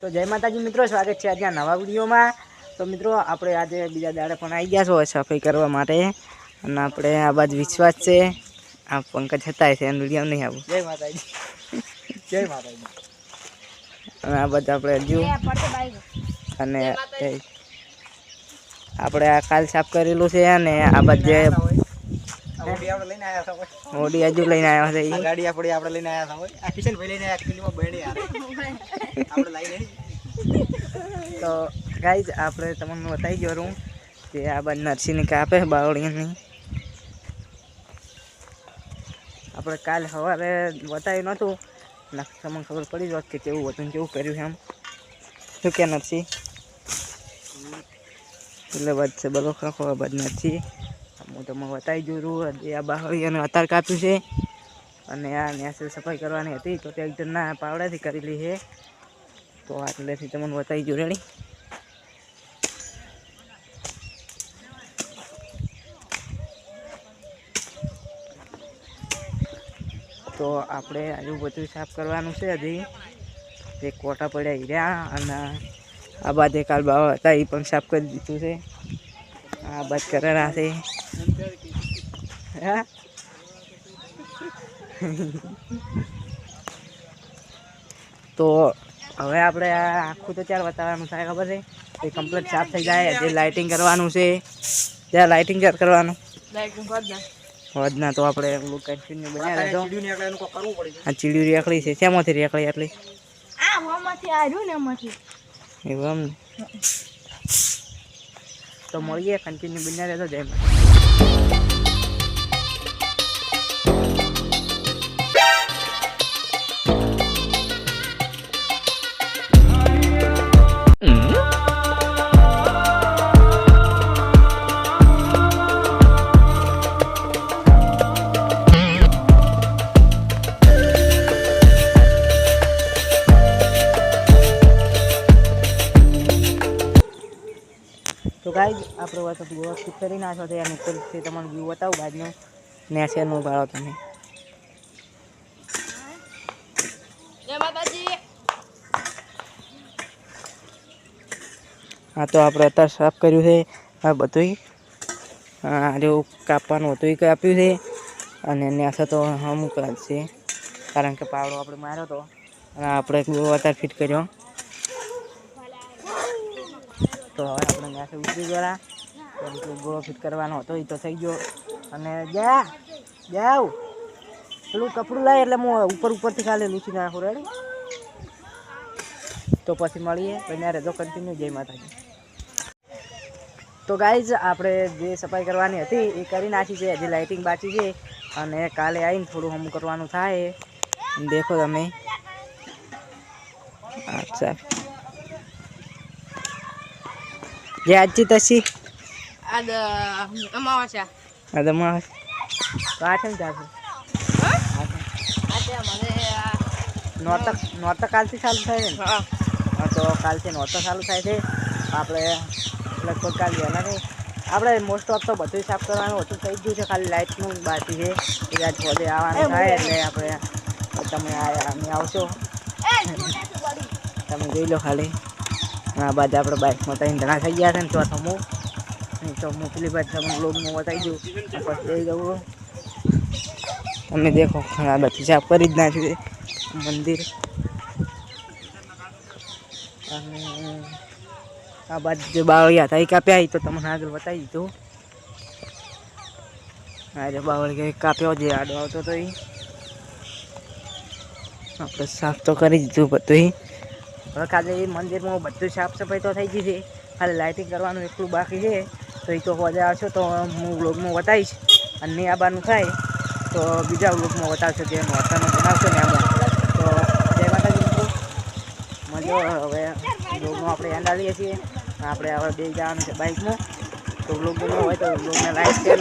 તો જય માતાજી મિત્રો સ્વાગત છે આજના નવા વિડીયોમાં. તો મિત્રો આપણે આજે બીજા દાડે પણ આવી ગયા છો સફાઈ કરવા માટે. અને આપણે આ બાજુ વિશ્વાસ છે. આ પંકજ હતા છે એનું વીડિયો નહીં આવું. જય માતાજી. જય માતાજી. અને આ બાજુ આપણે હજુ અને એ- આપણે આ કાલ સાફ કરેલું છે અને આ બાજુ જે ગાડી આપણે લઈને આવ્યા હતા મોડી આજુ લઈને આવ્યા છે આ ગાડી આપણી આપણે લઈને આવ્યા છો. આ કિશનભાઈ લઈને આવ્યા કિશનમાં બહેણી. આપણે લાઈને. તો ગાઈઝ આપણે તમને બતાવી ગયો કે આ બાજુ નરસિંહની કાપે બાવળીની આપણે કાલ સવારે બતાવ્યું નહોતું. તમને ખબર પડી જ કે કેવું હતું કેવું કર્યું એમ. શું કે નરસિંહ? એટલે બધ છે બલો ખરો બધ નથી. હું તમને બતાવી જોયું હજી આ બાવળી અને અતાર કાપ્યું છે. અને આ નેસે સફાઈ કરવાની હતી. તો ટ્રેક્ટરના પાવડાથી કરેલી છે. તો આટલેથી તમને બતાવી જોઉં રેડી તો આપણે આજુ બધું સાફ કરવાનું છે હજી. જે કોટા પડ્યા ઈ રહ્યા અને આ બાદ એક કાલ બાવા હતા, એ પણ સાફ કરી દીધું છે. આ બાદ કરેલા છે. હા? તો હવે આપણે આખું તો ચાર બતાવવાનું થાય ખબર છે? એ કમ્પ્લીટ સાફ થઈ જાય જે લાઇટિંગ કરવાનું છે ત્યાં લાઇટિંગ ચાર કરવાનું. વધના તો આપણે પેલું કન્ટિન્યુ બનાવી તારે ચીડિયું નીકળે એનું કોક કરવું પડે છે. આ ચીડિયું રેકડી છે શેમાંથી રેકડી આટલી? એવું એમ તો મળીએ કન્ટિન્યુ બન્યા રહેતો જય તો ગાઈ આપણે વાત વ્યવસ્થિત કરી નાખો તો એનું છે તમને વ્યૂ બતાવું બાજુનું ને શેરનું ભાડો તમે. હા તો આપણે અત્યારે સાફ કર્યું છે. આ બધું આ જેવું કાપવાનું હતું એ કાપ્યું છે. અને નેસે તો અમુક જ છે. કારણ કે પાવડો આપણે માર્યો હતો અને આપણે અત્યારે ફિટ કર્યો. તો હવે આપણે નેસે ઉતરી ગયા ગોળો ફિટ કરવાનો હતો એ તો થઈ ગયો. અને જા જાવ પેલું કપડું લાય એટલે હું ઉપર ઉપરથી ખાલી લૂછી નાખું રેડી તો પછી મળીએ. બન્યા રહેજો કન્ટિન્યુ જય માતાજી. તો ગાઈઝ આપણે જે સફાઈ કરવાની હતી, એ કરી નાખી છે. હજી લાઇટિંગ બાકી છે. અને કાલે આવીને થોડું હમ કરવાનું થાય. દેખો તમે. અચ્છા તસી આ દ અમાવાસ્યા. અદમાં તો આ છે ને ચાલશે આજે મને આ નોરતક નોરતક કાલથી ચાલુ થાય છે હા. તો કાલથી નોરતક ચાલુ થાય છે. આપણે લગભગ કાલ વહેલા નહીં. આપણે મોસ્ટ ઓફ તો બધું સાફ કરવાનું ઓછું થઈ ગયું છે. ખાલી લાઇટનું બાકી છે. એ આજ બધે આવવાનું થાય એટલે આપણે તમે આ- અહીં આવશો. તમે જોઈ લો ખાલી. આ બાદ આપણે બાઇકમાં ત્રણ ઘણા થઈ ગયા છે ને ચોથો નહીં તો હું પેલી બાજુ તમને બ્લોગમાં બતાવી દઉં. પછી જઈ જવું તમે દેખો આ બધી સાફ કરી જ નાખ્યું છે. મંદિર. અને આ બાજુ જે બાવળિયા હતા એ કાપ્યા તો તમને આગળ બતાવી દીધું. આજે બાવળી કાપ્યો, જે આડો આવતો હતો એ. આપણે સાફ તો કરી દીધું બધું હવે ખાલી એ મંદિરમાં બધું સાફ સફાઈ તો થઈ ગઈ છે. ખાલી લાઇટિંગ કરવાનું એટલું બાકી છે. તો એ તો હોજે આવશો તો હું વ્લોગમાં બતાવીશ. અને નહીં આવવાનું થાય તો બીજા વ્લોગમાં બતાવશો જે નોરતાનો બનાવશો ને આમાં. તો જય માતાજી મિત્રો. મજો હવે વ્લોગમાં આપણે એન્ડ આવીએ છીએ. આપણે હવે બે જવાનું છે બાઇકમાં તો વ્લોગ ગમ્યો હોય તો વ્લોગને લાઈક શેર